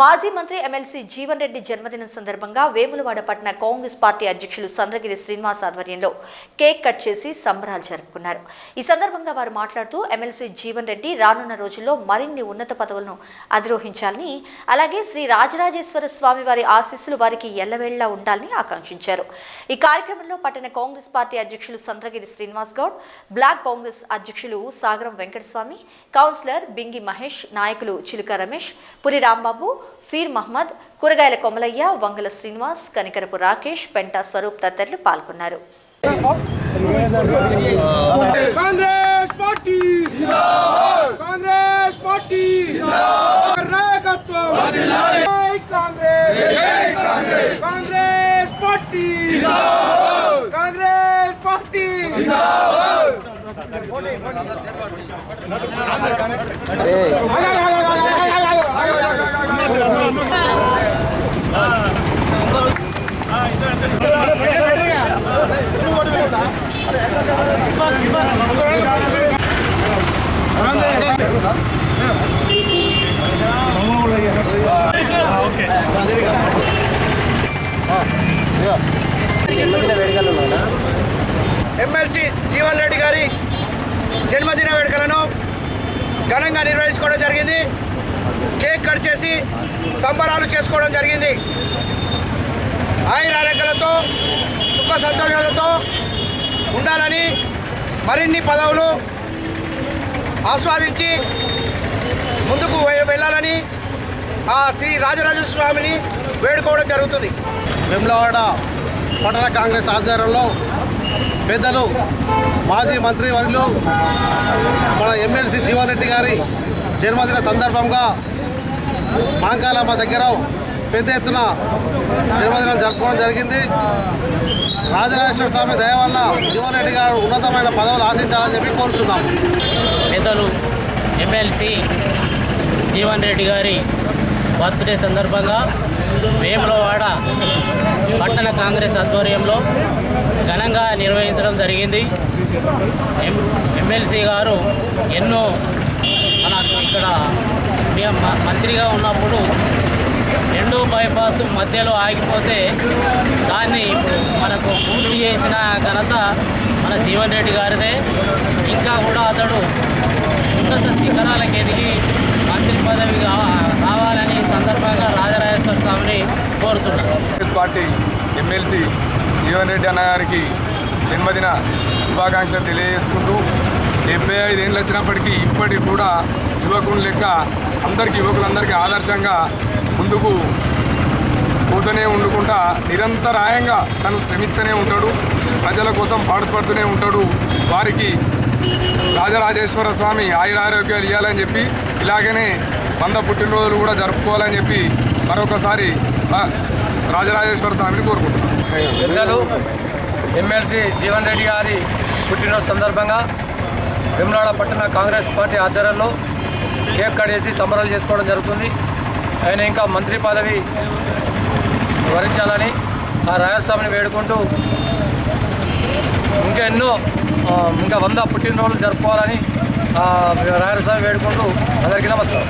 మాజీ మంత్రి ఎమ్మెల్సీ జీవన్ రెడ్డి జన్మదినం సందర్భంగా వేములవాడ పట్టణ కాంగ్రెస్ పార్టీ అధ్యక్షులు సంద్రగిరి శ్రీనివాస్ ఆధ్వర్యంలో కేక్ కట్ చేసి సంబరాలు జరుపుకున్నారు. ఈ సందర్భంగా వారు మాట్లాడుతూ ఎమ్మెల్సీ జీవన్ రెడ్డి రానున్న రోజుల్లో మరిన్ని ఉన్నత పదవులను అధిరోహించాలని అలాగే శ్రీ రాజరాజేశ్వర స్వామి వారి ఆశీస్సులు వారికి ఎల్లవేళ్ళా ఉండాలని ఆకాంక్షించారు. ఈ కార్యక్రమంలో పట్టణ కాంగ్రెస్ పార్టీ అధ్యక్షులు సంద్రగిరి శ్రీనివాస్ గౌడ్ బ్లాక్ కాంగ్రెస్ అధ్యక్షులు సాగరం వెంకటస్వామి కౌన్సిలర్ బింగి మహేష్ నాయకులు చిలుక రమేష్ పురి రాంబాబు ఫీర్ మహ్మద్ కూరగాయల కొమలయ్య వంగల శ్రీనివాస్ కనికరపు రాకేష్ పెంటా స్వరూప్ తదితరులు పాల్గొన్నారు. కాంగ్రెస్ పార్టీ కాంగ్రెస్ పార్టీ నాయకత్వం జై Congress! Congress! Party Congress party MLC Jeevan Reddy గారి జన్మదిన వేడుకలను ఘనంగా నిర్వహించుకోవడం జరిగింది. కేక్ కట్ చేసి సంబరాలు చేసుకోవడం జరిగింది. ఆయురారోగ్యాలతో సుఖ సంతోషాలతో ఉండాలని మరిన్ని పదవులు ఆస్వాదించి ముందుకు వె- వెళ్ళాలని ఆ శ్రీ రాజరాజస్వామిని స్వామిని వేడుకోవడం జరుగుతుంది. వెమ్లవాడ పట్టణ కాంగ్రెస్ ఆధ్వర్యంలో పెద్దలు మాజీ మంత్రి వర్యులు మన ఎమ్మెల్సీ జీవన్ రెడ్డి గారి జన్మదిన సందర్భంగా మాంకాలమ్మ దగ్గర పెద్ద ఎత్తున జన్మదినాలు జరుపుకోవడం జరిగింది. రాజరాజేశ్వర స్వామి దయ వల్ల జీవన్ రెడ్డి గారు ఉన్నతమైన పదవులు ఆశించాలని చెప్పి కోరుచున్నాము పెద్దలు ఎమ్మెల్సీ జీవన్ రెడ్డి గారి బర్త్డే సందర్భంగా వేములవాడ పట్టణ కాంగ్రెస్ ఆధ్వర్యంలో ఘనంగా నిర్వహించడం జరిగింది. ఎం ఎమ్మెల్సీ గారు ఎన్నో మన ఇక్కడ మంత్రిగా ఉన్నప్పుడు రెండు బైపాస్ మధ్యలో ఆగిపోతే దాన్ని ఇప్పుడు మనకు పూర్తి చేసిన ఘనత మన జీవన్ రెడ్డి గారిదే. ఇంకా కూడా అతడు ఉన్నత శిఖరాలకు ఎదిగి మంత్రి పదవి కావ- కావాలని సందర్భంగా రాజరాజేశ్వర స్వామిని కోరుతున్నాను కాంగ్రెస్ పార్టీ ఎమ్మెల్సీ జీవన్ రెడ్డి అన్న గారికి జన్మదిన శుభాకాంక్షలు తెలియజేసుకుంటూ డెబ్బై ఐదు ఏళ్ళు వచ్చినప్పటికీ ఇప్పటికి కూడా యువకులు లెక్క అందరికీ యువకులందరికీ ఆదర్శంగా ముందుకు పోతూనే ఉండుకుంటా నిరంతరాయంగా తను శ్రమిస్తూనే ఉంటాడు ప్రజల కోసం పాటుపడుతూనే ఉంటాడు. వారికి రాజరాజేశ్వర స్వామి ఆయురారోగ్యాలు ఇవ్వాలని చెప్పి ఇలాగనే వంద పుట్టినరోజులు కూడా జరుపుకోవాలని చెప్పి మరొకసారి రాజరాజేశ్వర స్వామిని కోరుకుంటున్నాను. పెద్దలు ఎమ్మెల్సీ జీవన్ రెడ్డి గారి పుట్టినరోజు సందర్భంగా వెమ్లాడ పట్టణ కాంగ్రెస్ పార్టీ ఆధ్వర్యంలో కేక్ కడేసి సంబరాలు చేసుకోవడం జరుగుతుంది. ఆయన ఇంకా మంత్రి పదవి వరించాలని ఆ రాజస్వామిని వేడుకుంటూ ఇంకా ఎన్నో ఇంకా వంద పుట్టినరోజులు జరుపుకోవాలని ఆ వేడుకుంటూ అందరికీ నమస్కారం.